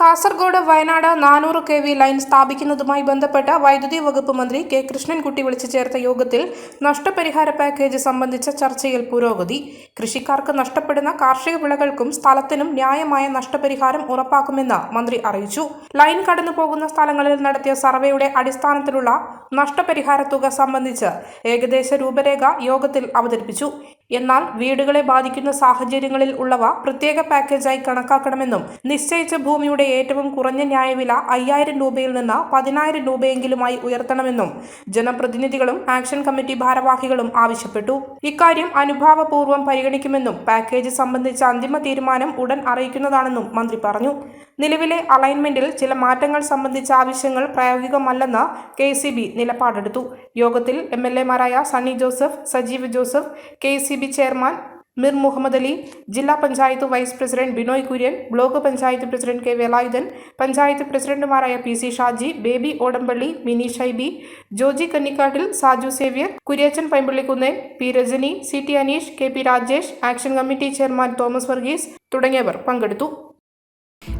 കാസർഗോഡ് വയനാട് നാനൂറ് K V line സ്ഥാപിക്കുന്നതുമായി ബന്ധപ്പെട്ട വൈദ്യുതി വകുപ്പ് മന്ത്രി കെ കൃഷ്ണൻകുട്ടി വിളിച്ചു ചേർത്ത യോഗത്തിൽ നഷ്ടപരിഹാര പാക്കേജ് സംബന്ധിച്ച ചർച്ചയിൽ പുരോഗതി. കൃഷിക്കാർക്ക് നഷ്ടപ്പെടുന്ന കാർഷിക വിളകൾക്കും സ്ഥലത്തിനും ന്യായമായ നഷ്ടപരിഹാരം ഉറപ്പാക്കുമെന്ന് മന്ത്രി അറിയിച്ചു. ലൈൻ കടന്നു പോകുന്ന സ്ഥലങ്ങളിൽ നടത്തിയ സർവേയുടെ അടിസ്ഥാനത്തിലുള്ള നഷ്ടപരിഹാര തുക സംബന്ധിച്ച് ഏകദേശ രൂപരേഖ യോഗത്തിൽ അവതരിപ്പിച്ചു. എന്നാൽ വീടുകളെ ബാധിക്കുന്ന സാഹചര്യങ്ങളിൽ ഉള്ളവ പ്രത്യേക പാക്കേജായി കണക്കാക്കണമെന്നും നിശ്ചയിച്ച ഭൂമിയുടെ ഏറ്റവും കുറഞ്ഞ ന്യായവില അയ്യായിരം രൂപയിൽ നിന്ന് പതിനായിരം രൂപയെങ്കിലുമായി ഉയർത്തണമെന്നും ജനപ്രതിനിധികളും ആക്ഷൻ കമ്മിറ്റി ഭാരവാഹികളും ആവശ്യപ്പെട്ടു. ഇക്കാര്യം അനുഭാവപൂർവം പരിഗണിക്കുമെന്നും പാക്കേജ് സംബന്ധിച്ച അന്തിമ തീരുമാനം ഉടൻ അറിയിക്കുന്നതാണെന്നും മന്ത്രി പറഞ്ഞു. നിലവിലെ അലൈൻമെന്റിൽ ചില മാറ്റങ്ങൾ സംബന്ധിച്ച ആവശ്യങ്ങൾ പ്രായോഗികമല്ലെന്ന് കെ സി ബി നിലപാടെടുത്തു. യോഗത്തിൽ M L എമാരായ Sunny Joseph Sajeev Joseph K C B chairman Mir Muhammad Ali ജില്ലാ panchayat vice president Binoy Kurian block panchayat president K Velayudhan panchayat പ്രസിഡന്റുമാരായ P C Shaji Baby Odampally Mini Shaiby Joji Kannikattil Saju Xavier Kuriachan Paimpallikunnel P Rajani C T Aneesh K P Rajesh action committee chairman Thomas Varghese തുടങ്ങിയവർ പങ്കെടുത്തു.